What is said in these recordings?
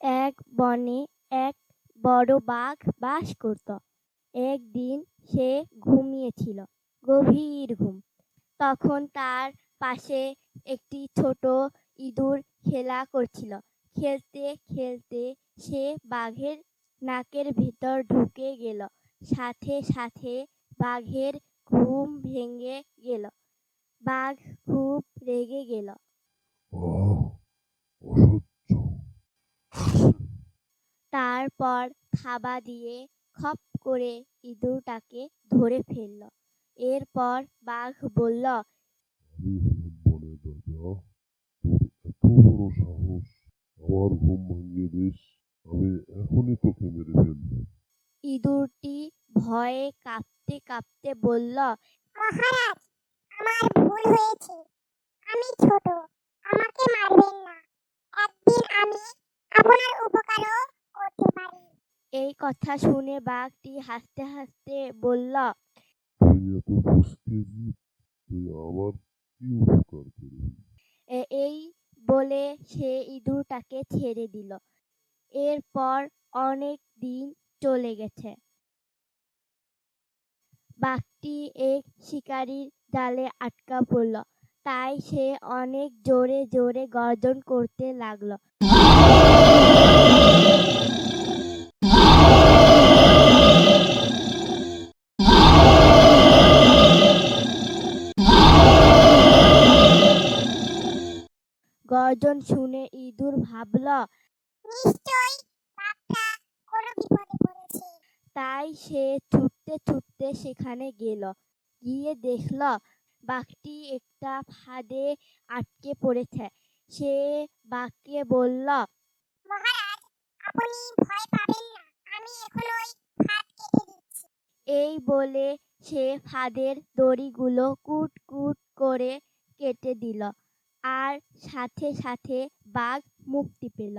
এক বনে এক বড় বাঘ বাস করত। একদিন সে ঘুমিয়েছিল, গভীর ঘুম। তখন তার পাশে একটি ছোট ইঁদুর খেলা করছিল। খেলতে খেলতে সে বাঘের নাকের ভেতর ঢুকে গেল। সাথে সাথে বাঘের ঘুম ভেঙে গেল। বাঘ খুব রেগে গেল। তারপর থাবা দিয়ে খপ করে ইঁদুরটাকে ধরে ফেলল। এরপর বাঘ বলল আমার ঘুম ভাঙিয়ে দিস আমি এখনই তোকে মেরে ফেলব ইঁদুরটি ভয়ে কাঁপতে কাঁপতে বলল, মহারাজ, আমার ভুল হয়েছে। আমি ছোট, আমাকে মারবেন না একদিন আমি আপনার উপকারও করতে পারি এই কথা শুনে বাঘটি হাসতে হাসতে বলল তুই এত ফসকে জীব তুই আমার কি উপকার করবি এই বলে সে ইঁদুরটাকে ছেড়ে দিল। এরপর অনেক দিন চলে গেছে। বাঘটি এক শিকারীর জালে আটকা পড়ল। তাই সে অনেক জোরে জোরে গর্জন করতে লাগল। গর্জন শুনে ইঁদুর ভাবল নিশ্চয়ই বাঘটা কোনো বিপদে পড়েছে। তাই সে ছুটতে ছুটতে সেখানে গেল। গিয়ে দেখল বাঘটি একটা ফাঁদে আটকে পড়েছে। সে বাঘকে বলল মহারাজ আপনি ভয় পাবেন না। আমি এখনই ফাঁদ কেটে দিচ্ছি। এই বলে সে ফাঁদের দড়িগুলো কুট কুট করে কেটে দিল। আর সাথে সাথে বাঘ মুক্তি পেল।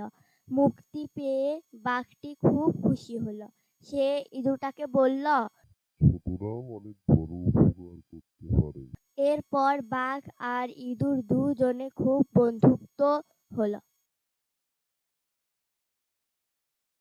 মুক্তি পেয়ে বাঘটি খুব খুশি হলো। সে ইঁদুরটাকে বলল ছোটরাও অনেক বড় উপকার করতে পারে। এরপর বাঘ আর ইঁদুর দুজনে খুব বন্ধুত্ব হলো।